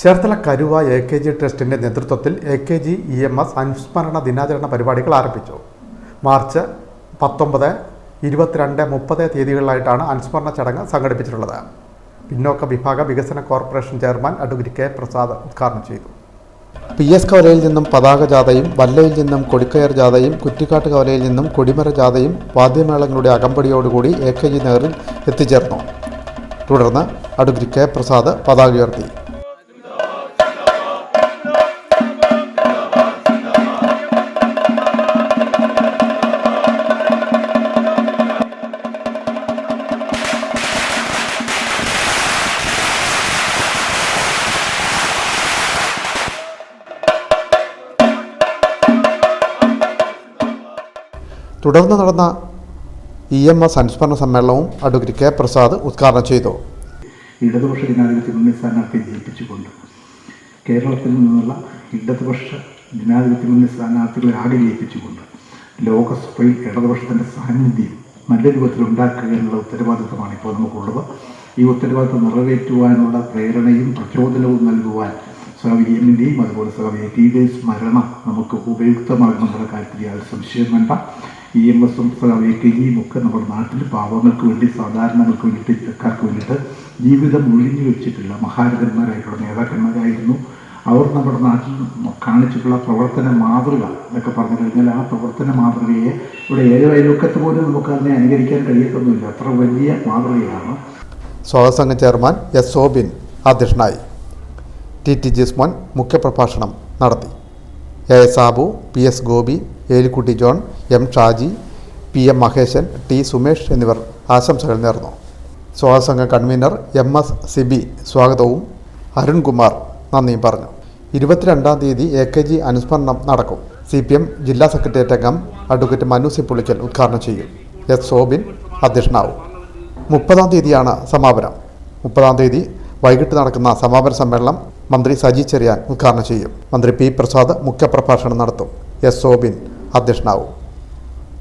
Cherthala Karuva A K G ട്രസ്റ്റിന്റെ നേതൃത്വത്തിൽ A K G E M S അനുസ്മരണ ദിനാചരണ പരിപാടികൾ ആരംഭിച്ചു. മാർച്ച് പത്തൊമ്പത് ഇരുപത്തിരണ്ട് മുപ്പത് തീയതികളിലായിട്ടാണ് അനുസ്മരണ ചടങ്ങ് സംഘടിപ്പിച്ചിട്ടുള്ളത്. പിന്നോക്ക വിഭാഗ വികസന corporation chairman advocate K Prasad ഉദ്ഘാടനം ചെയ്തു. പി എസ് കവലയിൽ നിന്നും പതാക ജാഥയും വല്ലയിൽ നിന്നും കൊടിക്കയർ ജാഥയും കുറ്റിക്കാട്ട് കവലയിൽ നിന്നും കൊടിമര ജാഥയും വാദ്യമേളങ്ങളുടെ അകമ്പടിയോടുകൂടി എ കെ ജി നഗറിൽ എത്തിച്ചേർന്നു. തുടർന്ന് അഡ്വക്കേറ്റ് കെ പ്രസാദ് പതാക ഉയർത്തി. തുടർന്ന് നടന്ന ഇ എം എസ് അനുസ്മരണ സമ്മേളനവും അഡ്വക്കേറ്റ് കെ പ്രസാദ് ഉദ്ഘാടനം ചെയ്തു. ഇടതുപക്ഷ ജനാധിപത്യ മുന്നണി സ്ഥാനാർത്ഥിയെ ജയിപ്പിച്ചുകൊണ്ട് കേരളത്തിൽ നിന്നുള്ള ഇടതുപക്ഷ ജനാധിപത്യ മുന്നണി സ്ഥാനാർത്ഥികളെ ആകെ ജയിപ്പിച്ചുകൊണ്ട് ലോകസഭയിൽ ഇടതുപക്ഷത്തിന്റെ സാന്നിധ്യം നല്ല രൂപത്തിൽ ഉണ്ടാക്കുക എന്നുള്ള ഉത്തരവാദിത്തമാണ് ഇപ്പോൾ നമുക്കുള്ളത്. ഈ ഉത്തരവാദിത്വം നിറവേറ്റുവാനുള്ള പ്രേരണയും പ്രചോദനവും നൽകുവാൻ സ്വാമി എമ്മിന്റെയും അതുപോലെ സ്വാമി ടിയുടെയും സ്മരണ നമുക്ക് ഉപയുക്തമാകുമെന്നുള്ള കാര്യത്തിൽ യാതൊരു സംശയം വേണ്ട. ഇ എം എസും കെജിയും ഒക്കെ നമ്മുടെ നാട്ടിൽ പാവങ്ങൾക്ക് വേണ്ടി സാധാരണങ്ങൾക്ക് വേണ്ടിയിട്ട് ഇത്തക്കാർക്ക് വേണ്ടിയിട്ട് ജീവിതം ഒഴിഞ്ഞു വെച്ചിട്ടുള്ള മഹാരഥന്മാരായിട്ടുള്ള നേതാക്കന്മാരായിരുന്നു. അവർ നമ്മുടെ നാട്ടിൽ കാണിച്ചിട്ടുള്ള പ്രവർത്തന മാതൃക എന്നൊക്കെ പറഞ്ഞു കഴിഞ്ഞാൽ ആ പ്രവർത്തന മാതൃകയെ ഇവിടെ ഏഴ് അയൽവക്കത്ത് പോലും നമുക്ക് അതിനെ അനുകരിക്കാൻ കഴിയത്തൊന്നുമില്ല. അത്ര വലിയ മാതൃകയാണ്. സ്വാഗതസംഘ ചെയർമാൻ എസ് സോബിൻ അധ്യക്ഷനായി. ടി ടി ജിസ്മോൻ മുഖ്യപ്രഭാഷണം നടത്തി. A S Sabu P S Gopi Elikutty John M Shaji P M Maheshan T Sumesh എന്നിവർ ആശംസകൾ നേർന്നു. സ്വാഗത കൺവീനർ എം എസ് സിബി സ്വാഗതവും അരുൺകുമാർ നന്ദിയും പറഞ്ഞു. ഇരുപത്തിരണ്ടാം തീയതി എ കെ ജി അനുസ്മരണം നടക്കും. സി പി എം ജില്ലാ സെക്രട്ടേറിയറ്റ് അംഗം അഡ്വക്കേറ്റ് മനു സി പുളിക്കൽ ഉദ്ഘാടനം ചെയ്യും. എസ് സോബിൻ അധ്യക്ഷനാവും. മുപ്പതാം തീയതിയാണ് സമാപനം. മുപ്പതാം തീയതി വൈകിട്ട് നടക്കുന്ന സമാപന സമ്മേളനം മന്ത്രി സജി ചെറിയാൻ ഉദ്ഘാടനം ചെയ്യും. മന്ത്രി പി പ്രസാദ് മുഖ്യപ്രഭാഷണം നടത്തും. S. Sobin അധ്യക്ഷനാവും.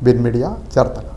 Bin media Cherthala.